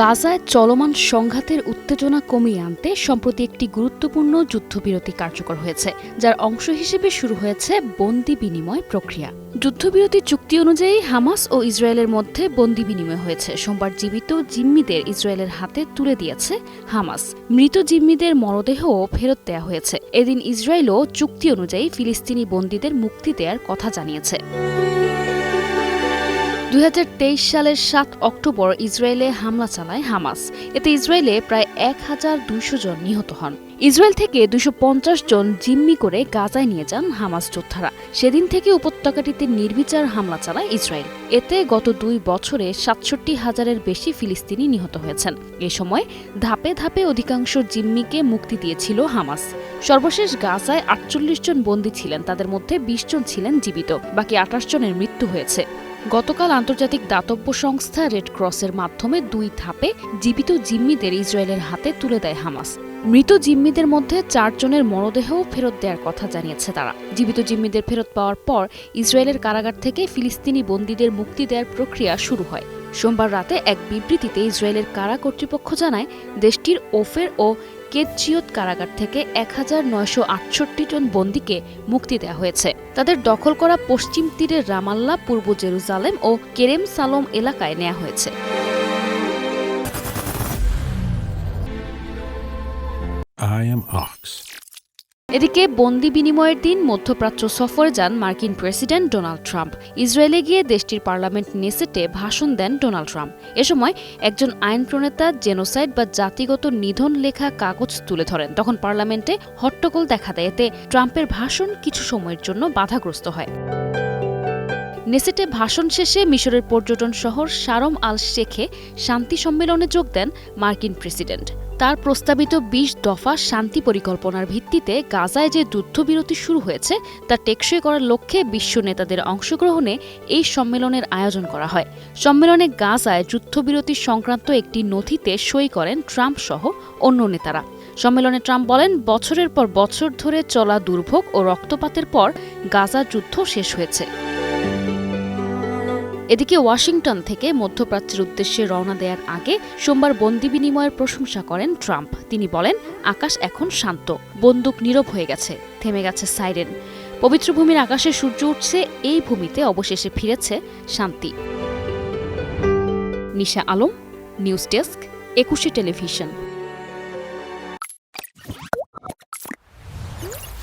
গাজায় চলমান সংঘাতের উত্তেজনা কমিয়ে আনতে সম্প্রতি একটি গুরুত্বপূর্ণ যুদ্ধবিরতি কার্যকর হয়েছে, যার অংশ হিসেবে শুরু হয়েছে বন্দি বিনিময় প্রক্রিয়া। যুদ্ধবিরতি চুক্তি অনুযায়ী হামাস ও ইসরায়েলের মধ্যে বন্দি বিনিময় হয়েছে। সোমবার জীবিত জিম্মিদের ইসরায়েলের হাতে তুলে দিয়েছে হামাস। মৃত জিম্মিদের মরদেহও ফেরত দেওয়া হয়েছে। এদিন ইসরায়েলও চুক্তি অনুযায়ী ফিলিস্তিনি বন্দীদের মুক্তি দেওয়ার কথা জানিয়েছে। দুই হাজার তেইশ সালের সাত অক্টোবর ইসরায়েলে হামলা চালায় হামাস। এতে ইসরায়েলে প্রায় এক হাজার দুইশো জন নিহত হন। ইসরায়েল থেকে দুশো জন জিম্মি করে গাজায় নিয়ে যান হামাস যোদ্ধারা। সেদিন থেকে উপত্যকাটিতে নির্বিচার হামলা চালায় ইসরায়েল। এতে গত দুই বছরে সাতষট্টি হাজারের বেশি ফিলিস্তিনি নিহত হয়েছেন। এ সময় ধাপে ধাপে অধিকাংশ জিম্মিকে মুক্তি দিয়েছিল হামাস। সর্বশেষ গাজায় আটচল্লিশ জন বন্দী ছিলেন, তাদের মধ্যে বিশ জন ছিলেন জীবিত, বাকি আঠাশ জনের মৃত্যু হয়েছে। গতকাল আন্তর্জাতিক দাতব্য সংস্থা রেড ক্রসের মাধ্যমে দুই ধাপে জীবিত জিম্মিদের ইসরায়েলের হাতে তুলে দেয় হামাস। মৃত জিম্মিদের মধ্যে চারজনের মরদেহও ফেরত দেওয়ার কথা জানিয়েছে তারা। জীবিত জিম্মিদের ফেরত পাওয়ার পর ইসরায়েলের কারাগার থেকে ফিলিস্তিনি বন্দীদের মুক্তি দেওয়ার প্রক্রিয়া শুরু হয়। সোমবার রাতে এক বিবৃতিতে ইসরায়েলের কারা কর্তৃপক্ষ জানায়, দেশটির ওফের ও কেতজিয়ত কারাগার থেকে এক হাজার নয়শো আটষট্টি জন বন্দীকে মুক্তি দেওয়া হয়েছে তাদের দখল করা পশ্চিম তীরের রামাল্লা, পূর্ব জেরুজালেম ও কেরেম সালম এলাকায় নেওয়া হয়েছে I am Ox. এদিকে বন্দি বিনিময়ের দিন মধ্যপ্রাচ্য সফর যান মার্কিন প্রেসিডেন্ট ডোনাল্ড ট্রাম্প। ইসরায়েলে গিয়ে দেশটির পার্লামেন্ট নেসেটে ভাষণ দেন ডোনাল্ড ট্রাম্প। এ সময় একজন আইন প্রণেতা, জেনোসাইড বা জাতিগত নিধন লেখা কাগজ তুলে ধরেন। তখন পার্লামেন্টে হট্টগোল দেখা দেয়। এতে ট্রাম্পের ভাষণ কিছু সময়ের জন্য বাধাগ্রস্ত হয়। নেসেটে ভাষণ শেষে মিশরের পর্যটন শহর সারম আল শেখে শান্তি সম্মেলনে যোগ দেন মার্কিন প্রেসিডেন্ট। তার প্রস্তাবিত বিশ দফা শান্তি পরিকল্পনার ভিত্তিতে গাজায় যে যুদ্ধবিরতি শুরু হয়েছে, তা টেকসই করার লক্ষ্যে বিশ্ব নেতাদের অংশগ্রহণে এই সম্মেলনের আয়োজন করা হয়। সম্মেলনে গাজায় যুদ্ধবিরতি সংক্রান্ত একটি নথিতে সই করেন ট্রাম্প সহ অন্য নেতারা। সম্মেলনে ট্রাম্প বলেন, বছরের পর বছর ধরে চলা দুর্ভোগ ও রক্তপাতের পর গাজা যুদ্ধ শেষ হয়েছে। এদিকে ওয়াশিংটন থেকে মধ্যপ্রাচ্যের উদ্দেশ্যে রওনা দেওয়ার আগে সোমবার বন্দি বিনিময়ের প্রশংসা করেন ট্রাম্প। তিনি বলেন, আকাশ এখন শান্ত, বন্দুক নীরব হয়ে গেছে, থেমে গেছে সাইরেন। পবিত্র ভূমির আকাশে সূর্য উঠছে, এই ভূমিতে অবশেষে ফিরেছে শান্তি। Nisha Alam, news desk, Ekushey television.